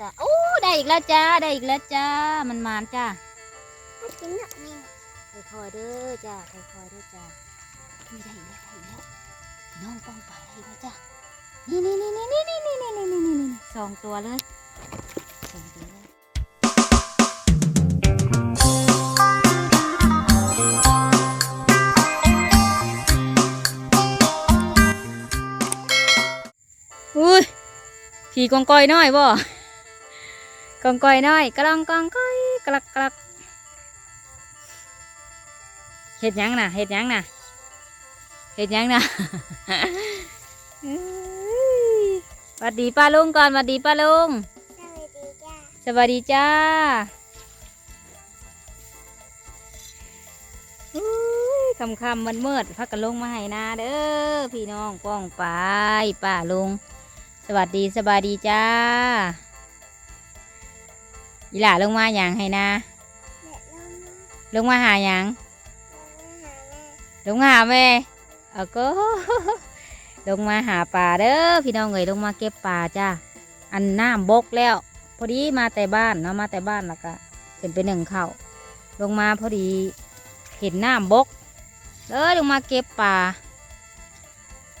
จ้าโอ้ได้อีกแล้วจ้าได้อีกแล้วจ้ามันมานจ้าไม่กินหรอกแม่ค่อยๆเด้อจ้าค่อยๆเด้อจ้านี่ได้อีกแล้วได้อีกแล้วน้องป้องไปได้อีกแล้วจ้านี่นี่นี่นี่นี่นี่นี่นี่นี่นี่นี่สองตัวเลยสองตัวเลยอุ้ยผีกองกอยน้อยบ่ กองกอยน้อยกระลองกองกอยกลักกลักเห็ดยังน่ะเห็ดยังน่ะเห็ดยังน่ะสวัสดีป้าลุงก่อนสวัสดีป้าลุงสวัสดีจ้าสวัสดีจ้าคำคำมันเมืดพักกันลงมาให้นาเด้อพี่น้องป้องไปป้าลุง สวัสดีสบายดีจ้า อีหล่าลงมาอย่างให้นาแม่ลงลงมาหาอย่างลงมาหาแม่ลงมาหาแม่เอาก็ลงมาหาป่าเด้อพี่น้องเอ๋ยลงมาเก็บป่าจ้าอันน้ำบกแล้ว พอดีมาแต่บ้านเนาะมาแต่บ้านแล้วก็เป็นไปหนึ่งเข่าวลงมาพอดีเห็นน้ำบกเลยลงมาเก็บป่า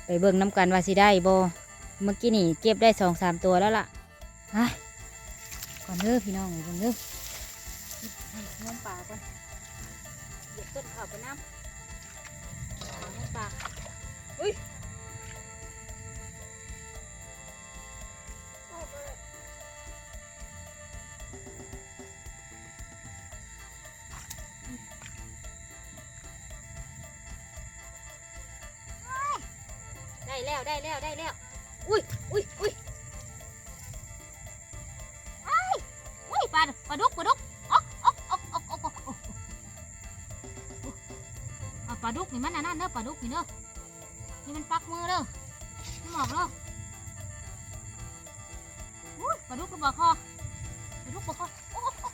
ไปเบิ่งน้ำกันว่าสิได้บ่เมื่อกี้นี่เก็บได้สองสามตัวแล้วล่ะฮะ ก่อนเด้อพี่น้องก่อนเด้อน้ำป่าก่อนเหยียบต้นข้าวไปน้ำน้ำปลาอุ้ยได้แล้วได้แล้วได้แล้วอุ้ยอุ้ยอุ้ย ลาปลาดุกปลาดุกอ๊อกอ๊อกอ๊อกอ๊อกอ๊อกอ๊อกอ๊อกเอาปลาดุกนี่มันอันนั่นเด้อปลาดุกนี่เด้อนี่มันปักมือเด้อนี่หมอกเด้ออุ้ยปลาดุกกระบอกคอปลาดุกกระบอกคอโอ้โห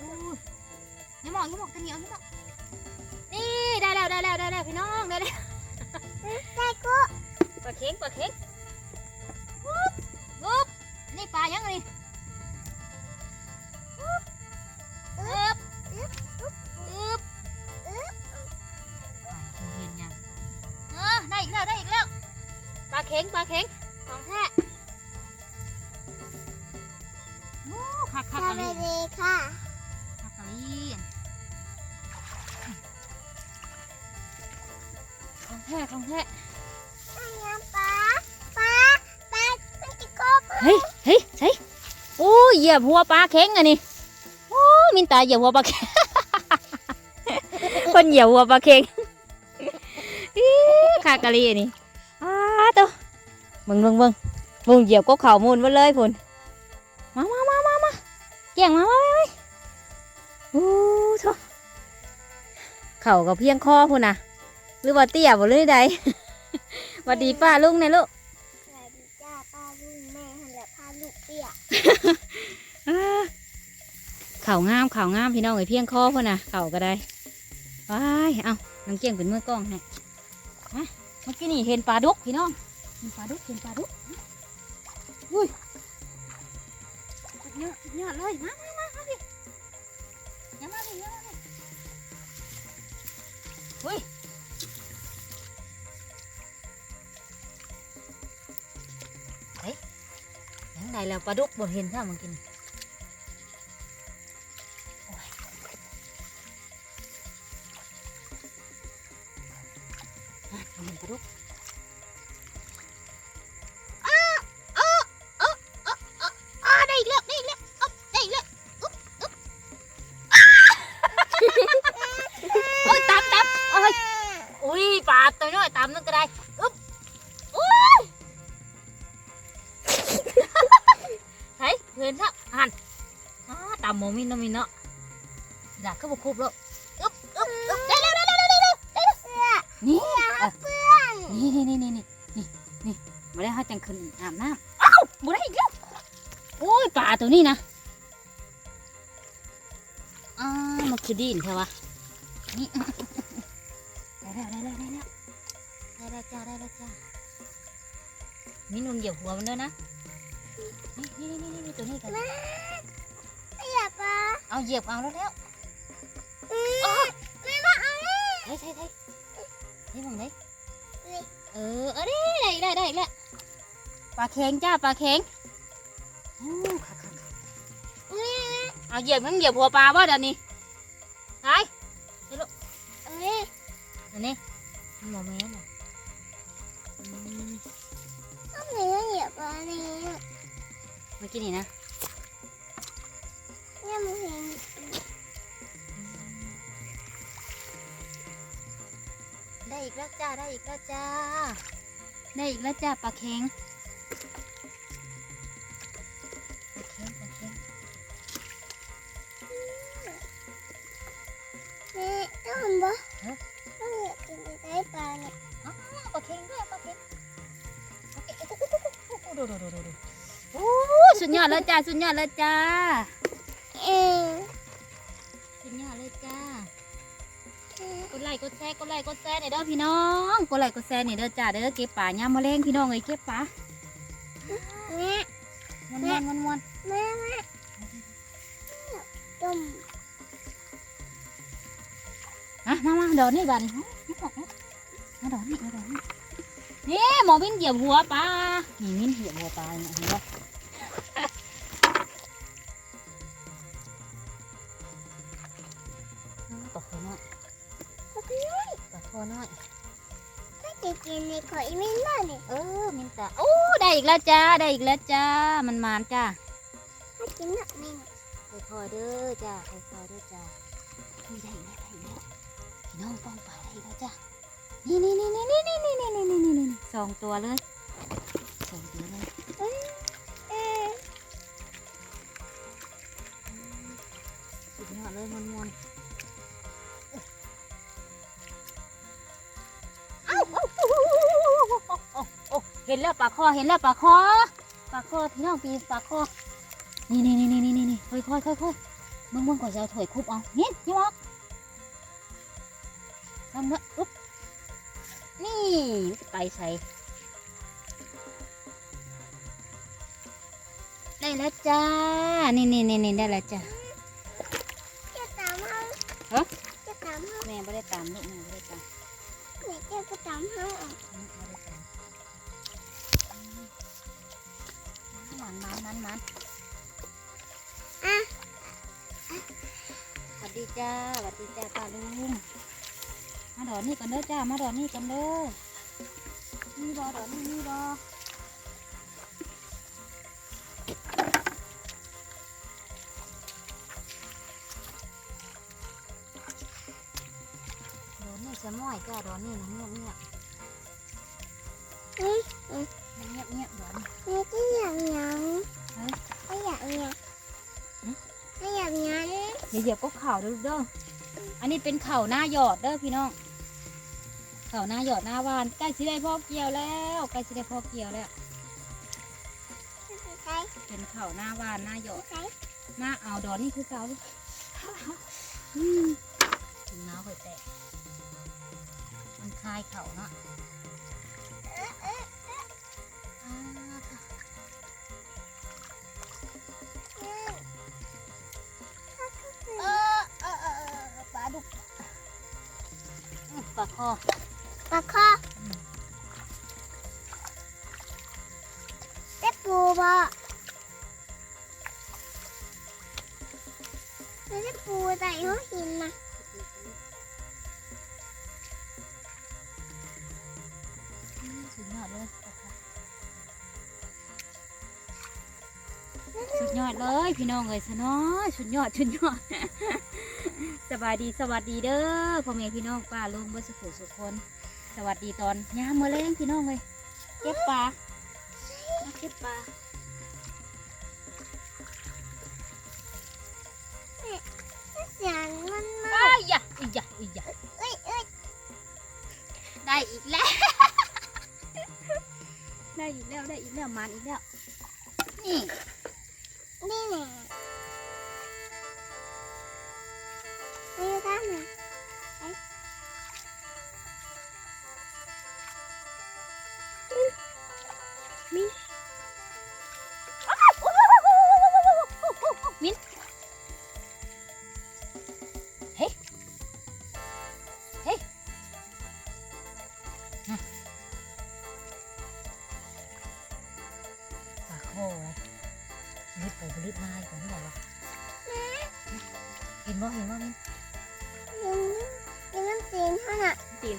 อุ้ยอย่าหมอกอย่าหมอกจะเหนียวอย่าหมอกนี่ได้แล้วได้แล้วได้แล้วพี่น้องได้แล้วได้กูปลาเข็งปลาเข็งวุ๊บวุ๊บนี่ ปลายังไงวุ๊บอึ๊บอึ๊บอึ๊บอึ๊บเห็นยังเออได้อีกแล้วได้อีกแล้วปลาเข็งปลาเข็งของแท้โอ้คักคักสอะวัไรสดีค่ะคักอะไรของแท้ของแท้ไอ้น้ปลาปลาปลาไม่ติดกบเฮ้ยเฮ้ยใช่โอ้ย เหยียบหัวปลาเข็งอันนี้โอ้มินตาเหยียบหัวปลาเข็งคนเหยียบหัวปลาเข็งอีขากะลีอันนี้อ้าตัวมึงมึงมึงมึงเหยียบก็เข่ามูลมาเลยพุ่นมามามามามาเกี่ยงมามาไปไปโอ้โถเข่ากับเพียงคอพุ่นนะหรือว่าเตี้ยบ่หรือใดวัดดีป้าลุงเนี่ยลูก สวัสดีจ้าป้าลุงแม่หันแหละพาลูกเปียก อ่า เข่างามเข่างามพี่น้องไอ้เพียงคอพ่นน่ะเข่าก็ได้ว้ายเอาน้องเกี่ยงเป็นมือกล้องให้มาเมื่อกี้นี่เห็นปลาดุกพี่น้องเห็นปลาดุกเห็นปลาดุกอุ้ยสุดยอดสุดยอดเลยมามามามาพี่อย่ามาพี่อย่ามาพี่อุ้ยเฮ้ยยังไงแล้วปลาดุกบนเห็นท่ามันกิน อุ้ยปลาตัวน้อยตามนั่นก็ได้อุ๊บอุ้ยใช่เห็นท่าหันอ้าตามโมมินโนมินเนาะอยากก็บุกคุบแล้วอุ๊บอุ๊บอุ๊บได้แล้วได้แล้วได้แล้วได้แล้วนี่อะนี่นี่นี่นี่นี่นี่นี่มาได้วเขาจังขึ้นอาบน้ำอ้าวบ่ได้อีกแล้วโอ้ยปลาตัวนี้นะอ้าวมันคือดินใช่ปะนี่ได้ แล้วได้แล้วได้แล้วได้แล้วจ้าได้แล้วจ้ามีนุ่นเหยียบหัวมันด้วยนะ นี่นี่นี่นี่ตัวนี้กันแม่ไม่อยากปลาเอาเหยียบเอาแล้วแล้วอืมแม่มาเอาเลยเฮ้ยเฮ้ยเฮ้ยเฮ้ยมองได้นี่เออเออได้ได้ได้ได้อีกแล้วปลาเค็งจ้าปลาเค็งอู้ค่ะค่ะค่ะนี่เอาเหยียบมันเหยียบหัวปลาบ่เดี๋ยวนี้ไป อันนี้มันหมอแม่น่ะอืมทำไมต้องเหยียบปลาเนี่ยเมื่อกี้นี่นะเนี่ยมึงเห็นได้อีกแล้วจ้า ได้อีกแล้วจ้า ได้อีกแล้วจ้าปลาเค็ง ดูดูดูดูดูโอ้สุดยอดแล้วจ้าสุดยอดแล้วจ้าเออสุดยอดเลยจ้ากดไลค์กดแชร์กดไลค์กดแชร์หน่อยเด้อพี่น้องกดไลค์กดแชร์หน่อยเด้อจ้าเด้อเก็บป่าย่ามมะเร็งพี่น้องเอ้ยเก็บป่าแม่มวนมวนมวนวนแม่แม่ต้มอะมามาดอกนี่บ้านมาดอกนี่มาดอกนี่ นี่หมอวินเหยียบหัวปลานี่วินเหยียบหัวปลาเนี่ยเห็นปะปลาคอน้อยก็คือปลาคอน้อยถ้าจะกินในข่อยไม่ได้เนี่ยเออมินตาโอ้ได้อีกแล้วจ้าได้อีกแล้วจ้ามันมานจ้าถ้ากินหนักไม่ค่อยๆเด้อจ้าค่อยๆเด้อจ้าอุ้ยได้อีกแล้วได้อีกแล้วพี่น้องป้องปลาได้อีกแล้วจ้า นี่นี่นี่นี่นี่นี่นี่นี่นี่นี่นี่สองตัวเลยสองตัวเลยเออสุดยอดเลยมวนมวนเอ้าเอ้าโอ้โหโอ้โอ้เห็นแล้วปลาคอเห็นแล้วปลาคอปลาคอพี่น้องปีปลาคอนี่นี่นี่นี่นี่นี่ค่อยค่อยค่อยค่อยเบิ่งเบิ่งก่อนจะเอาถ้วยคุบเอาเนี่นี่วะทำเนอะอุ๊บ นี่ไปใส่ได้แล้วจ้า นี่นี่นี่นี่ได้แล้วจ้าจะตามห้องฮะจะตามห้องแม่ไม่ได้ตามลูกแม่ไม่ได้ตามไหนจะไปตามห้องอะแม่ไม่ได้ตามมันมันมันมันอะสวัสดีจ้าสวัสดีจ้าป้าลุง มาดอกนี่กันเด้อจ้า มาดอกนี่กันเด้อนี่บอดอกนี่นี่บอดอกนี่จะม้อยจ้าดอกนี่นะเงียบเงียบอืมเงียบเงียบดอกนี่ไม่ได้อยากหยังฮะไม่อยากหยังหึไม่อยากหยังอย่าเหยียบก็เข่าเด้อเด้ออันนี้เป็นเข่าหน้าหยอดเด้อพี่น้อง เข่าหน้าหยอดหน้าวานใกล้สิได้พ่อเกี่ยวแล้วใกล้สิได้พ่อเกี่ยวแล้วใช่เป็นเข่าหน้าวานหน้าหยอดใช่หน้าเอาดอนนี่คือเก่าอืมถุงน้ำข่อยแตกมันคลายเข่าเนาะอ่าค่ะเออเออเออเออปลาดุกอื้อปลาคอ ปลาคอได้ปูบ่ไม่ได้ปูใส่ห้องหินนะสุดยอดเลยสุดยอดเลยพี่น้องเลยสน้อยสุดยอดสุดยอดสบายดีสวัสดีเด้อพ่อแม่พี่น้องป้าลุงเบอร์สุขสุขคน สวัสดีตอนยามมื้อแรงพี่น้องเลยเก็บปลามาเก็บปลาเสียงมันมาอ้ายยะอียะอียะเอ้ยเอ้ยได้อีกแล้ว ได้อีกแล้วได้อีกแล้วมันอีกแล้วนี่นี่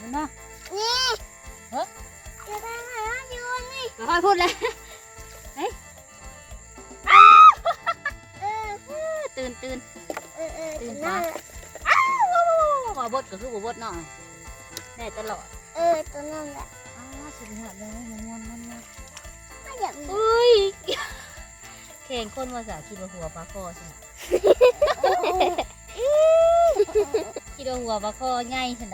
ท่าน่ะตีนมันบ่นี่เฮ้ยจะได้ไหมว่าอยู่นี่ก็ค่อยพูดเลยเออตื่นตื่นเออเออตื่นนั่มานแหละว่าบดก็คือบ่บดเนาะได้ตลอดเออตัวนั่นแหละอ้าวสุดยอดเลยมันม่วนมันม่วนไม่อยากมีอุ้ยแข่งคนภาษาคิดว่าหัวปลาคอใช่ไหมคิดว่าหัวปลาคอง่ายใช่ไห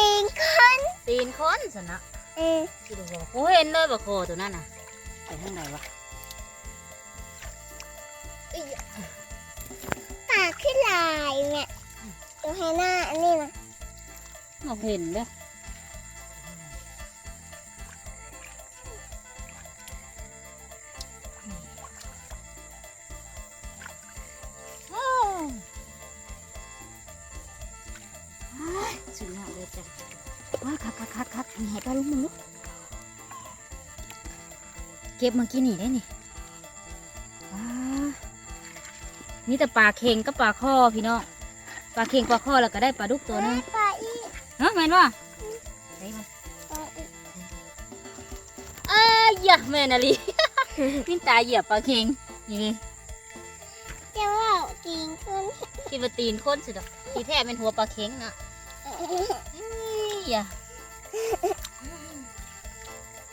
ตีนคนตีนคนสนะเออคิดว่าหัวโอ้เห็นเลยปลาคอตัวนั้นน่ะไปทางไหนวะปากขึ้นลายเนี่ยดูให้หน้าอันนี้นะเราเห็นเลย เก็บเมื่อกี้นี่ได้นี่ว้านี่แต่ปลาเค็งกับปลาข้อพี่น้องปลาเค็งปลาข้อแล้วก็ได้ปลาดุกตัวหนึงปลาอีฮะแม่นว่าไหนมาปลาอีอ้ายยะแม่นาลีพิ้นตาเหยียบปลาเค็งนี่เลยจะว่าตีนคนคิดว่าตีนคนสุดอกที่แท้เป็นหัวปลาเค็งนะอี้ยะ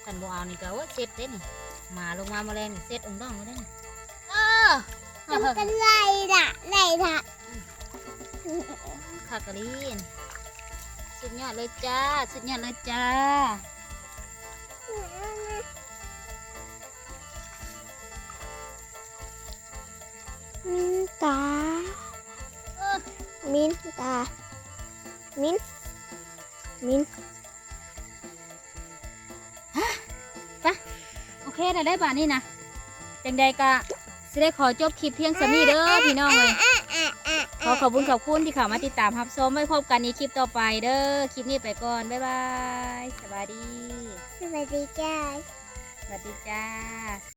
กันบ่เอานี่ก็ว่าเซ็ตเด้นี่ห มาลงมาแมลงนี่เซ็ตองต้องมาได้นี่อ้ามันก็ไล่ละไล่ละคากะลีนสุดยอดเลยจ้า สุดยอดเลยจ้ามินตาเออมินตา มิน มิน เคได้ได้ป่ะนี่นะจังใดก็สิได้ขอจบคลิปเพียงสำนี้เด้อพี่น้องเลยอะอะอะขอขอบคุณขอบคุณที่เข้ามาติดตามรับชมไว้พบกันในคลิปต่อไปเด้อคลิปนี้ไปก่อนบ๊ายบายสวัสดีสวัสดีจ้าสวัสดีจ้า